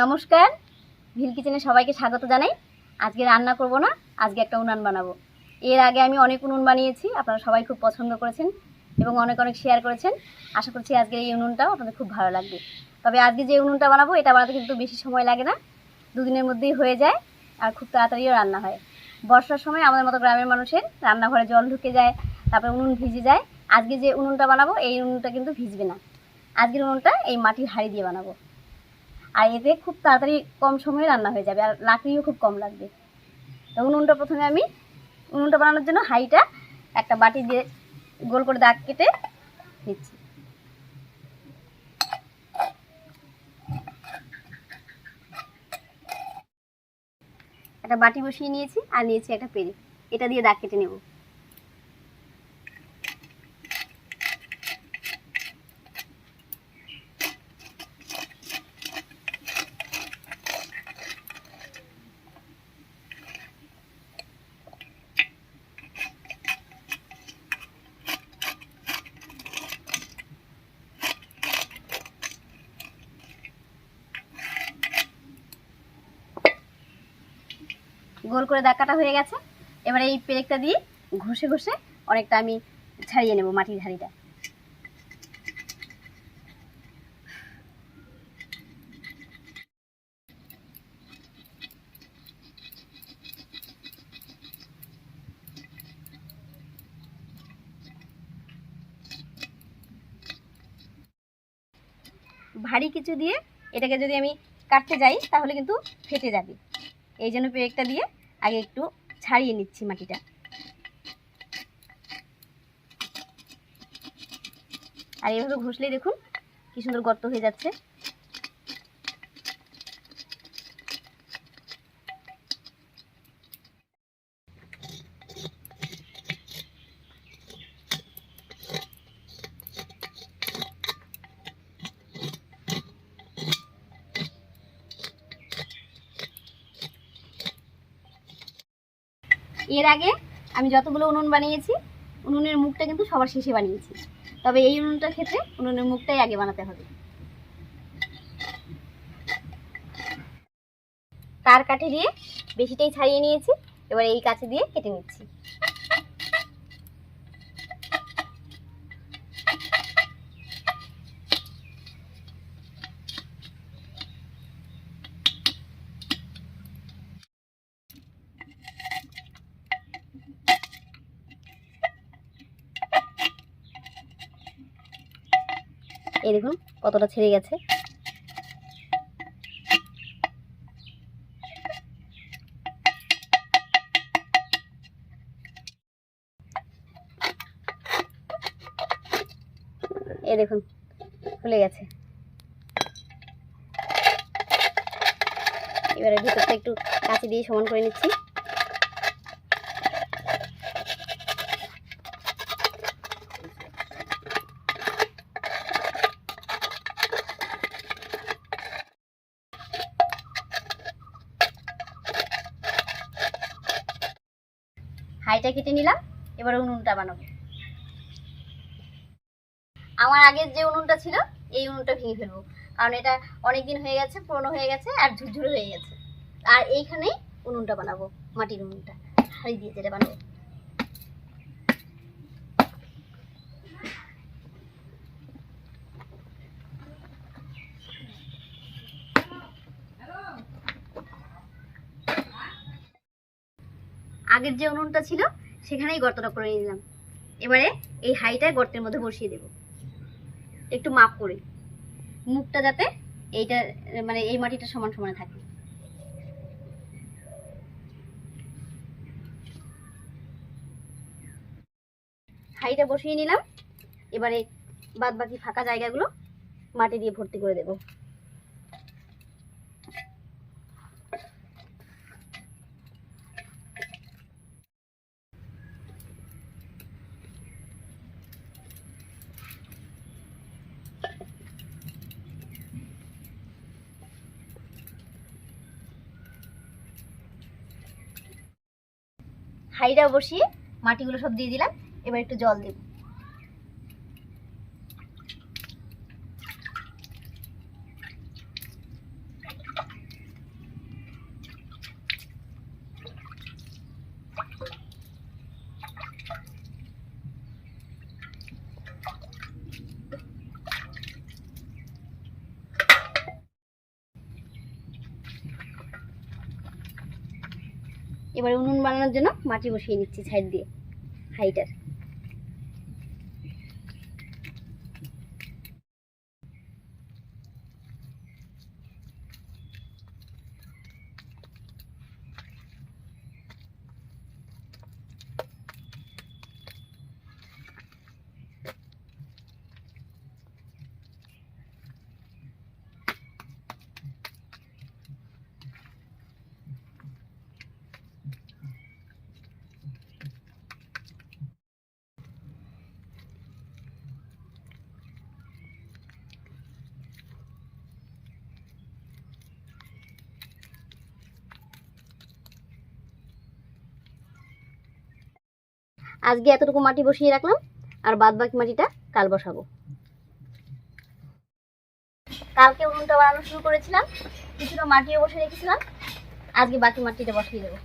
নমস্কার। ভিল কিচেনে সবাইকে স্বাগত জানাই। আজকে রান্না করব না, আজকে একটা উনান বানাবো। এর আগে আমি অনেক উনুন বানিয়েছি, আপনারা সবাই খুব পছন্দ করেছেন এবং অনেক অনেক শেয়ার করেছেন। আশা করছি আজকের এই উনুনটাও আপনাদের খুব ভালো লাগবে। তবে আজকে যে উনুনটা বানাবো, এটা বানাতে কিন্তু বেশি সময় লাগে না। দুদিনের মধ্যেই হয়ে যায় আর খুব তাড়াতাড়িও রান্না হয়। বর্ষার সময় আমাদের মতো গ্রামের মানুষের রান্নাঘরে জল ঢুকে যায়, তারপরে উনুন ভিজে যায়। আজকে যে উনুনটা বানাবো, এই উনুনটা কিন্তু ভিজবে না। আজকের উনুনটা এই মাটির হাঁড়ি দিয়ে বানাবো। আর এতে খুব তাড়াতাড়ি কম সময়ে রান্না হয়ে যাবে, আর লাকড়িও খুব কম লাগবে। তো উনুনটা প্রথমে আমি, উনুনটা বানানোর জন্য হাঁড়িটা একটা বাটি দিয়ে গোল করে দাগ কেটে নিচ্ছি। একটা বাটি বসিয়ে নিয়েছি আর নিয়েছি একটা পেরে। এটা দিয়ে দাগ কেটে নেব। গোল করে দাগ হয়ে গেছে। এবারে এই পেরেকটা দিয়ে ঘষে ঘষে অনেকটা আমি ছাড়িয়ে নেব মাটির হাঁড়িটা ভারী কিছু দিয়ে এটাকে যদি আমি কাটতে যাই, তাহলে কিন্তু ফেটে যাবে। এই জন্য পেরেকটা দিয়ে আগে একটু ছাড়িয়ে নিচ্ছি মাটিটা। আর এইভাবে ঘষলেই দেখুন কি সুন্দর গর্ত হয়ে যাচ্ছে। এর আগে আমি যতগুলো উনুন বানিয়েছি, উনুনের মুখটা কিন্তু সবার শেষে বানিয়েছি। তবে এই উনুনটার ক্ষেত্রে উনুনের মুখটাই আগে বানাতে হবে। তার কাঠে দিয়ে বেশিটাই ছাড়িয়ে নিয়েছি, এবার এই কাছে দিয়ে কেটে নিচ্ছি। এই দেখুন কতটা ছেড়ে গেছে। এই দেখুন, খুলে গেছে। এবারে ভিতরটা একটু কাঁচি দিয়ে সমান করে নিচ্ছি। হাইটা কেটে নিলাম, এবার উনুনটা বানাবো। আমার আগের যে উনুনটা ছিল, এই উনুনটা ভেঙে ফেলব। কারণ এটা অনেকদিন হয়ে গেছে, পুরনো হয়ে গেছে আর ঝুরঝুরে হয়ে গেছে। আর এইখানেই উনুনটা বানাবো, মাটির উনুনটা। হাড়ি দিয়ে যেটা বানাবো। আগের যে উনুনটা ছিল, সেখানেই গর্তটা করে নিলাম। এবারে এই হাইটা গর্তের মধ্যে বসিয়ে দেব। একটু মাপ করে। মুখটা যাতে এইটা মানে এই মাটিটা সমান সমানে থাকে। হাইটা বসিয়ে নিলাম। এবারে বাদ বাকি ফাঁকা জায়গাগুলো মাটি দিয়ে ভর্তি করে দেবো। হাইটা বসিয়ে মাটিগুলো সব দিয়ে দিলাম। এবার একটু জল দেব। এবারে উনুন বানানোর জন্য মাটি বসিয়ে নিচ্ছি সাইড দিয়ে হাইটার। আজকে এতটুকু মাটি বসিয়ে রাখলাম, আর বাদ বাকি মাটিটা কাল বসাবো। কালকে উনুনটা বানানো শুরু করেছিলাম, কিছুটা মাটিও বসে রেখেছিলাম, আজকে বাকি মাটিটা বসিয়ে দেবো।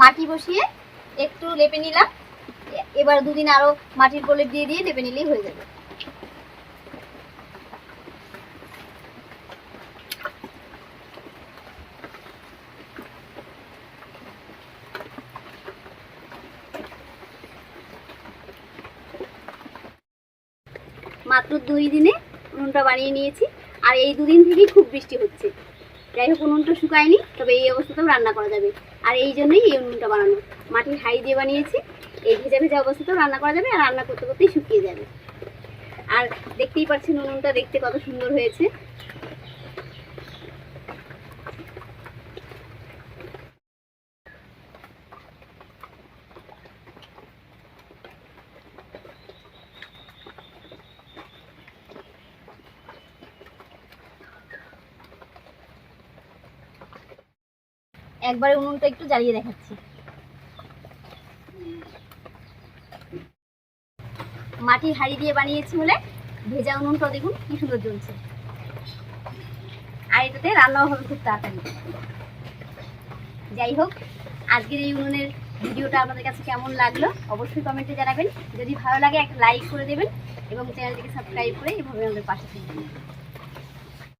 মাটি বসিয়ে একটু লেপে নিলাম। এবার দুদিন আরও মাটির প্রলেপ দিয়ে দিয়ে লেপে নিলেই হয়ে যাবে। মাত্র দুই দিনে উনুনটা বানিয়ে নিয়েছি। আর এই দুদিন থেকেই খুব বৃষ্টি হচ্ছে। যাই হোক, উনুনটা শুকায়নি, তবে এই অবস্থাতেও রান্না করা যাবে। আর এই জন্যই এই উনুনটা বানানো। মাটির হাই দিয়ে বানিয়েছি, এই ভেজা ভেজা অবস্থাতেও রান্না করা যাবে আর রান্না করতে করতেই শুকিয়ে যাবে। আর দেখতেই পাচ্ছেন উনুনটা দেখতে কত সুন্দর হয়েছে। একবারে উনুনটা একটু জ্বালিয়ে দেখাচ্ছি। মাটির হাঁড়ি দিয়ে বানিয়েছি বলে ভেজা উনুনটা দেখুন কি সুন্দর জ্বলছে। আর এটাতে রান্নাও হবে খুব তাড়াতাড়ি। যাই হোক, আজকের এই উনুনের ভিডিওটা আপনাদের কাছে কেমন লাগল অবশ্যই কমেন্টে জানাবেন। যদি ভালো লাগে একটা লাইক করে দেবেন এবং চ্যানেলটিকে সাবস্ক্রাইব করে এভাবে আমাদের পাশে থাকবেন।